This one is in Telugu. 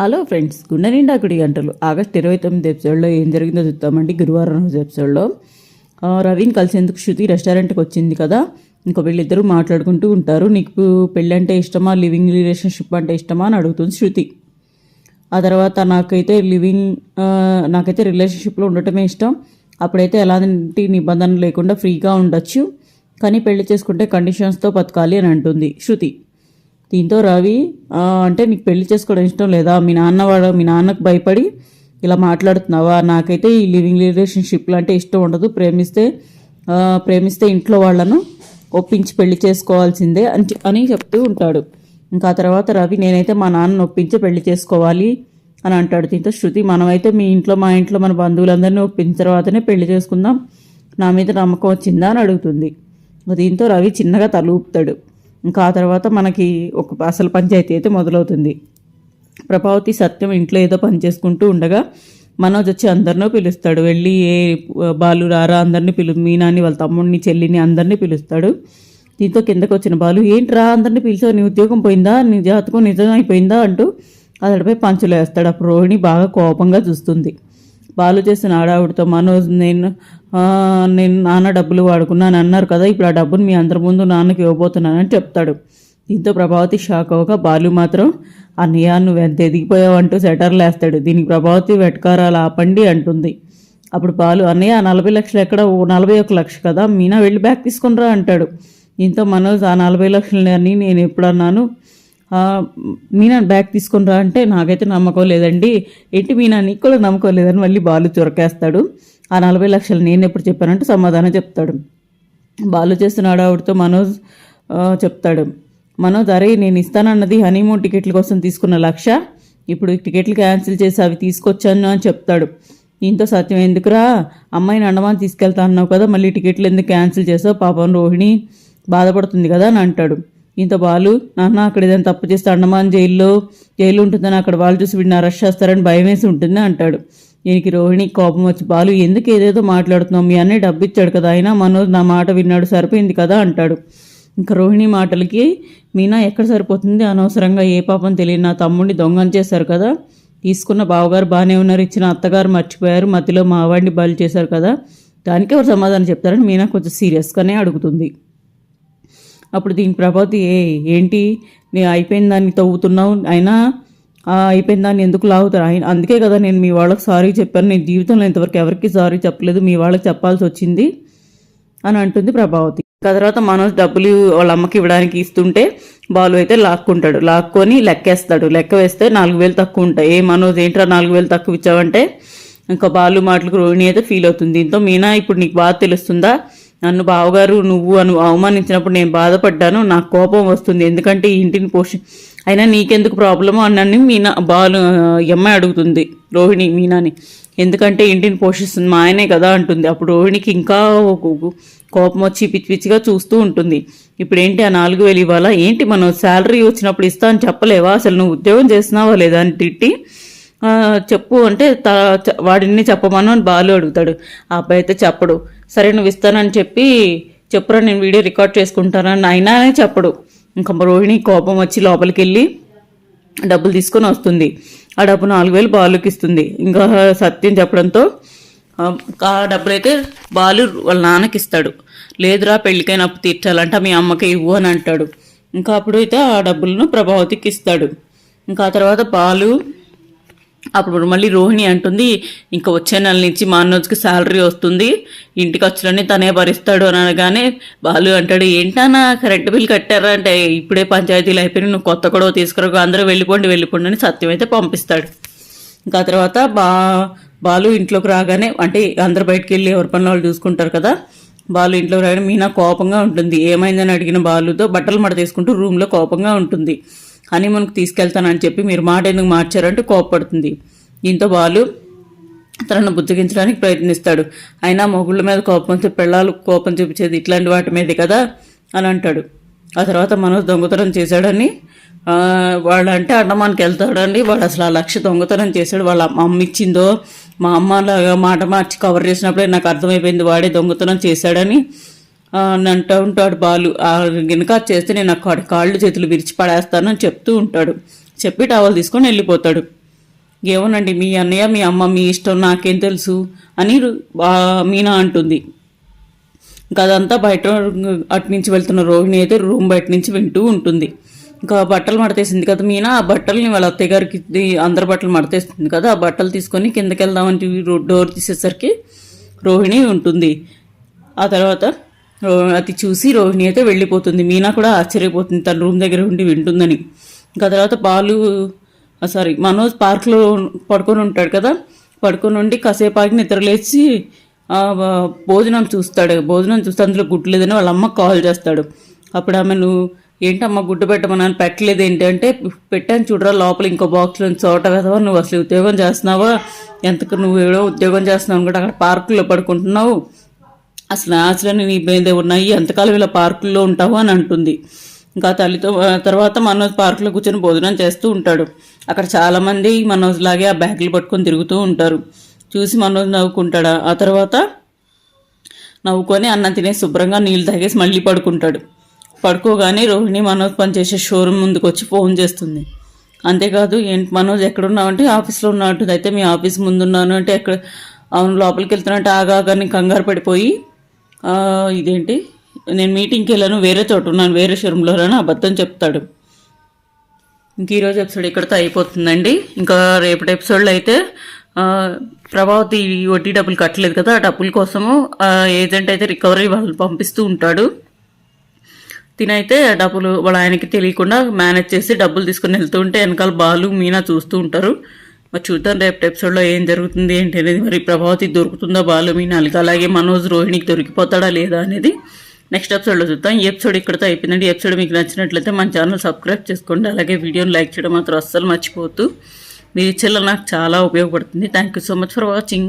హలో ఫ్రెండ్స్ గుండె నిండా గుడి గంటలు. ఆగస్ట్ ఇరవై తొమ్మిది ఎపిసోడ్లో ఏం జరిగిందో చూద్దామండి గురువారం రోజు ఎపిసోడ్లో రవిని కలిసేందుకు శృతి రెస్టారెంట్కి వచ్చింది కదా. ఇంకా వీళ్ళిద్దరూ మాట్లాడుకుంటూ ఉంటారు. నీకు పెళ్ళి అంటే ఇష్టమా? లివింగ్ రిలేషన్షిప్ అంటే ఇష్టమా? అని అడుగుతుంది శృతి. ఆ తర్వాత నాకైతే లివింగ్ నాకైతే రిలేషన్షిప్లో ఉండటమే ఇష్టం. అప్పుడైతే ఎలాంటి నిబంధన లేకుండా ఫ్రీగా ఉండొచ్చు. కానీ పెళ్ళి చేసుకుంటే కండిషన్స్తో బతకాలి అని అంటుంది శృతి. దీంతో రవి? అంటే నీకు పెళ్ళి చేసుకోవడం ఇష్టం లేదా? మీ నాన్న వాడు మీ నాన్నకు భయపడి ఇలా మాట్లాడుతున్నావా? నాకైతే ఈ లివింగ్ రిలేషన్షిప్లు అంటే ఇష్టం ఉండదు. ప్రేమిస్తే ప్రేమిస్తే ఇంట్లో వాళ్ళను ఒప్పించి పెళ్ళి చేసుకోవాల్సిందే అని అని చెప్తూ ఉంటాడు. ఇంకా ఆ తర్వాత రవి నేనైతే మా నాన్నను ఒప్పించి పెళ్ళి చేసుకోవాలి అని అంటాడు. దీంతో శృతి మనమైతే మీ ఇంట్లో మా ఇంట్లో మన బంధువులందరినీ ఒప్పించిన తర్వాతనే పెళ్ళి చేసుకుందాం. నా మీద నమ్మకం వచ్చిందా? అని అడుగుతుంది. దీంతో రవి చిన్నగా తలూపుతాడు. ఇంకా ఆ తర్వాత మనకి ఒక అసలు పంచాయతీ అయితే మొదలవుతుంది. ప్రభావతి సత్యం ఇంట్లో ఏదో పని చేసుకుంటూ ఉండగా మనోజ్ వచ్చి అందరినో పిలుస్తాడు. వెళ్ళి ఏ బాలు రారా అందరినీ పిలు మీనాని వాళ్ళ తమ్ముడిని చెల్లిని అందరినీ పిలుస్తాడు. దీంతో కిందకు వచ్చిన బాలు ఏంట్రా అందరినీ పిలిచావు? నీ ఉద్యోగం పోయిందా? నీ జాతకం నిజం అయిపోయిందా అంటూ అతడిపై పంచులు వేస్తాడు. అప్పుడు రోహిణి బాగా కోపంగా చూస్తుంది. బాలు చేసిన ఆడావిడితో మనోజ్ నేను నేను నాన్న డబ్బులు వాడుకున్నాను అన్నారు కదా ఇప్పుడు ఆ డబ్బును మీ అందరి ముందు నాన్నకి ఇవ్వబోతున్నానని చెప్తాడు. దీంతో ప్రభావతి షాక్ అవ్వక బాలు మాత్రం అన్నయ్య నువ్వు ఎంత ఎదిగిపోయావంటూ సెటర్లు వేస్తాడు దీనికి ప్రభావతి వెటకారాలు ఆపండి అంటుంది. అప్పుడు బాలు అన్నయ్య ఆ నలభై లక్షలు ఎక్కడ? ఓ నలభై ఒక లక్ష కదా మీనా వెళ్ళి బ్యాగ్ తీసుకునిరా అంటాడు. దీంతో మనోజ్ ఆ నలభై లక్షలని నేను ఎప్పుడన్నాను మీనా బ్యాగ్ తీసుకునిరా అంటే నాకైతే నమ్మకం లేదండి. ఏంటి మీనా నీకు కూడా నమ్మకం లేదని మళ్ళీ బాలు చొరకేస్తాడు. ఆ నలభై లక్షలు నేను ఎప్పుడు చెప్పానంటే సమాధానం చెప్తాడు. బాలు చేస్తున్న ఆవిడతో మనోజ్ చెప్తాడు. మనోజ్ అరే నేను ఇస్తానన్నది హనీమూన్ టికెట్ల కోసం తీసుకున్న లక్ష. ఇప్పుడు టికెట్లు క్యాన్సిల్ చేసి అవి తీసుకొచ్చాను అని చెప్తాడు. దీంతో సత్యం ఎందుకురా? అమ్మాయిని అండమాన్ తీసుకెళ్తా అన్నావు కదా మళ్ళీ టికెట్లు ఎందుకు క్యాన్సిల్ చేసావు? పాపం రోహిణి బాధపడుతుంది కదా అని అంటాడు. ఇంత బాలు నాన్న అక్కడ ఏదైనా తప్పు చేస్తే అండమాన్ జైల్లో జైలు ఉంటుందని అక్కడ వాళ్ళు చూసి వీడిని అరెస్ట్ చేస్తారని భయం వేసి ఉంటుంది అంటాడు. దీనికి రోహిణి కోపం వచ్చి బాలు ఎందుకు ఏదేదో మాట్లాడుతున్నావు? మీ అన్నయ్య డబ్బు ఇచ్చాడు కదా అయినా మనోజ్ నా మాట విన్నాడు సరిపోయింది కదా అంటాడు. ఇంకా రోహిణి మాటలకి మీనా ఎక్కడ సరిపోతుంది? అనవసరంగా ఏ పాపం తెలియని నా తమ్ముడిని దొంగని చేశారు కదా? తీసుకున్న బావగారు బాగానే ఉన్నారు ఇచ్చిన అత్తగారు మర్చిపోయారు మధ్యలో మావాడిని బలి చేశారు కదా? దానికి ఎవరు సమాధానం చెప్తారని మీనా కొంచెం సీరియస్గానే అడుగుతుంది. అప్పుడు దీని ప్రభావతి ఏ ఏంటి? నేను అయిపోయిన దాన్ని తవ్వుతున్నావు? అయినా అయిపోయిన దాన్ని ఎందుకు లాగుతారు? ఆయన అందుకే కదా నేను మీ వాళ్ళకి సారీ చెప్పాను. నేను జీవితంలో ఇంతవరకు ఎవరికి సారీ చెప్పలేదు. మీ వాళ్ళకి చెప్పాల్సి వచ్చింది అని అంటుంది ప్రభావతి. తర్వాత మనోజ్ డబ్బులు వాళ్ళ అమ్మకి ఇవ్వడానికి ఇస్తుంటే బాలు అయితే లాక్కుంటాడు. లాక్కొని లెక్కేస్తాడు. లెక్క వేస్తే నాలుగు వేలు తక్కువ ఉంటాయి. ఏ మనోజ్ ఏంట్రా నాలుగు వేలు తక్కువ ఇచ్చావంటే? ఇంకా బాలు మాటలకు రోహిణి అయితే ఫీల్ అవుతుంది. దీంతో మీనా ఇప్పుడు నీకు బాగా తెలుస్తుందా? నన్ను బావగారు నువ్వు అను అవమానించినప్పుడు నేను బాధపడ్డాను నాకు కోపం వస్తుంది ఎందుకంటే ఈ ఇంటిని పోషి అయినా నీకెందుకు ప్రాబ్లమో? అన్నాన్ని మీనా బాలు ఎమ్మాయి అమ్మాయి అడుగుతుంది రోహిణి మీనాని. ఎందుకంటే ఇంటిని పోషిస్తుంది మా ఆయనే కదా అంటుంది. అప్పుడు రోహిణికి ఇంకా కోపం వచ్చి పిచ్చి పిచ్చిగా చూస్తూ ఉంటుంది. ఇప్పుడు ఏంటి ఆ నాలుగు వేలు ఇవ్వాలా? ఏంటి మనం శాలరీ వచ్చినప్పుడు ఇస్తా అని చెప్పలేవా? అసలు నువ్వు ఉద్యోగం చేస్తున్నావా లేదా అని తిట్టి చెప్పు అంటే త చ- వాడిని చెప్పమను అని బాలు అడుగుతాడు. ఆ అబ్బాయి అయితే చెప్పడు. సరే నువ్వు ఇస్తానని చెప్పి చెప్పురా నేను వీడియో రికార్డ్ చేసుకుంటానని అయినానే చెప్పడు. ఇంకా రోహిణి కోపం వచ్చి లోపలికి వెళ్ళి డబ్బులు తీసుకొని వస్తుంది. ఆ డబ్బు నాలుగు వేలు బాలుకి ఇస్తుంది. ఇంకా సత్యం చెప్పడంతో ఆ, ఆ డబ్బులు అయితే బాలు వాళ్ళ నాన్నకి ఇస్తాడు. లేదురా పెళ్ళికైనా అప్పు తీర్చాలంటే మీ అమ్మకి ఇవ్వు అని అంటాడు. ఇంకా అప్పుడు అయితే ఆ డబ్బులను ప్రభావతికి ఇస్తాడు. ఇంకా ఆ తర్వాత బాలు అప్పుడు మళ్ళీ రోహిణి అంటుంది ఇంకా వచ్చే నెల నుంచి మనోజ్కి శాలరీ వస్తుంది. ఇంటికి వచ్చినని తనే భరిస్తాడు అని అనగానే బాలు అంటాడు ఏంటన్నా కరెంట్ బిల్ కట్టారా? అంటే ఇప్పుడే పంచాయతీలు అయిపోయినాయి నువ్వు కొత్త గొడవ తీసుకురా అందరూ వెళ్ళిపోండి వెళ్ళిపోండి అని సత్యం అయితే పంపిస్తాడు. ఇంకా తర్వాత బా బాలు ఇంట్లోకి రాగానే అంటే అందరు బయటికి వెళ్ళి ఎవరి పనులు వాళ్ళు చూసుకుంటారు కదా బాలు ఇంట్లోకి రాగానే మీనా కోపంగా ఉంటుంది. ఏమైందని అడిగిన బాలుతో బట్టలు మడ తీసుకుంటూ రూమ్లో కోపంగా ఉంటుంది. హనీమూన్కి మనకు తీసుకెళ్తానని చెప్పి మీరు మాట ఎందుకు మార్చారంటే కోపపడుతుంది. దీంతో బాలు తనను బుద్ధగించడానికి ప్రయత్నిస్తాడు. అయినా మొగుళ్ళ మీద కోపం పిల్లలు కోపం చూపించేది ఇట్లాంటి వాటి మీదే కదా అని అంటాడు. ఆ తర్వాత మనోజ్ దొంగతనం చేశాడని ఆ, వాళ్ళంటే అండమానికి వెళ్తాడండి. వాడు అసలు ఆ లక్ష దొంగతనం చేశాడు. వాళ్ళ అమ్మ ఇచ్చిందో మా అమ్మ మాట మార్చి కవర్ చేసినప్పుడే నాకు అర్థమైపోయింది వాడే దొంగతనం చేశాడని. అని అంటూ ఉంటాడు బాలు. ఆ గనుక చేస్తే నేను అక్కడ కాళ్ళు చేతులు విరిచి పడేస్తాను అని చెప్తూ ఉంటాడు. చెప్పి టవల్ తీసుకొని వెళ్ళిపోతాడు. ఏమోనండి మీ అన్నయ్య మీ అమ్మ మీ ఇష్టం నాకేం తెలుసు అని మీనా అంటుంది. ఇంకా అదంతా బయట అటు నుంచి వెళ్తున్న రోహిణి అయితే రూమ్ బయట నుంచి వింటూ ఉంటుంది. ఇంకా బట్టలు మడతేసింది కదా మీనా ఆ బట్టల్ని వాళ్ళ అత్తయ్య గారికి అందరి బట్టలు మడతేస్తుంది కదా ఆ బట్టలు తీసుకొని కిందకి వెళ్దామని రో- డోర్ తీసేసరికి రోహిణి ఉంటుంది. ఆ తర్వాత అది చూసి రోహిణి అయితే వెళ్ళిపోతుంది. మీనా కూడా ఆశ్చర్యపోతుంది. తన రూమ్ దగ్గర ఉండి వింటుందని. ఇంకా తర్వాత పాలు సారీ మనోజ్ పార్క్లో పడుకొని ఉంటాడు కదా. పడుకొని ఉండి కాసేపు ఆగి నిద్రలేచి భోజనం చూస్తాడు. భోజనం చూస్తే అందులో గుడ్డు లేదని వాళ్ళ అమ్మకి కాల్ చేస్తాడు. అప్పుడు ఆమె నువ్వు ఏంటమ్మా గుడ్డు పెట్టమని పెట్టలేదు ఏంటంటే పెట్టాను చూడరా లోపల ఇంకో బాక్స్లో చోట కదవా? నువ్వు అసలు ఉద్యోగం చేస్తున్నావా? ఎంతకు నువ్వు ఏడో ఉద్యోగం చేస్తున్నావు? కూడా అక్కడ పార్కులో పడుకుంటున్నావు? అసలు ఆశలని నీ మీదే ఉన్నాయి ఎంతకాలం ఇలా పార్కుల్లో ఉంటావు అని అంటుంది. ఇంకా తల్లితో తర్వాత మనోజ్ పార్కులో కూర్చొని భోజనం చేస్తూ ఉంటాడు. అక్కడ చాలామంది మనోజ్ లాగే ఆ బ్యాగులు పట్టుకొని తిరుగుతూ ఉంటారు. చూసి మనోజ్ నవ్వుకుంటాడు. ఆ తర్వాత నవ్వుకొని అన్నం తినేసి శుభ్రంగా నీళ్ళు తాగేసి మళ్ళీ పడుకుంటాడు. పడుకోగానే రోహిణి మనోజ్ పనిచేసే షోరూమ్ ముందుకు వచ్చి ఫోన్ చేస్తుంది. అంతేకాదు ఏంటి మనోజ్ ఎక్కడున్నావు అంటే ఆఫీస్లో ఉన్నట్టు అయితే మీ ఆఫీస్ ముందున్నాను అంటే ఎక్కడ అవును లోపలికి వెళ్తున్నట్టు ఆగాగాని కంగారు పడిపోయి ఇదేంటి? నేను మీటింగ్కి వెళ్ళాను వేరే చోట ఉన్నాను వేరే షోరూంలో అని అబద్ధం చెప్తాడు. ఇంక ఈరోజు ఎపిసోడ్ ఇక్కడితో అయిపోతుందండి. ఇంకా రేపటి ఎపిసోడ్లో అయితే ప్రభావతి వడ్డీ డబ్బులు కట్టలేదు కదా ఆ డబ్బుల కోసము ఏజెంట్ అయితే రికవరీ వాళ్ళు పంపిస్తూ ఉంటాడు. తినైతే ఆ డబ్బులు వాళ్ళ ఆయనకి తెలియకుండా మేనేజ్ చేసి డబ్బులు తీసుకుని వెళ్తూ ఉంటే వెనకాల బాలు మీనా చూస్తూ ఉంటారు. మరి చూద్దాం రేపటి ఎపిసోడ్లో ఏం జరుగుతుంది ఏంటి అనేది. మరి ప్రభావతి దొరుకుతుందా బాలు మీనాలకి అలాగే మనోజ్ రోహిణికి దొరికిపోతాడా లేదా అనేది నెక్స్ట్ ఎపిసోడ్లో చూద్దాం. ఈ ఎపిసోడ్ ఇక్కడితో అయిపోయిందండి. ఈ ఎపిసోడ్ మీకు నచ్చినట్లయితే మన ఛానల్ సబ్స్క్రైబ్ చేసుకోండి. అలాగే వీడియోని లైక్ చేయడం మాత్రం అస్సలు మర్చిపోవద్దు. మీ ఇచ్చేలా నాకు చాలా ఉపయోగపడుతుంది. Thank you so much for watching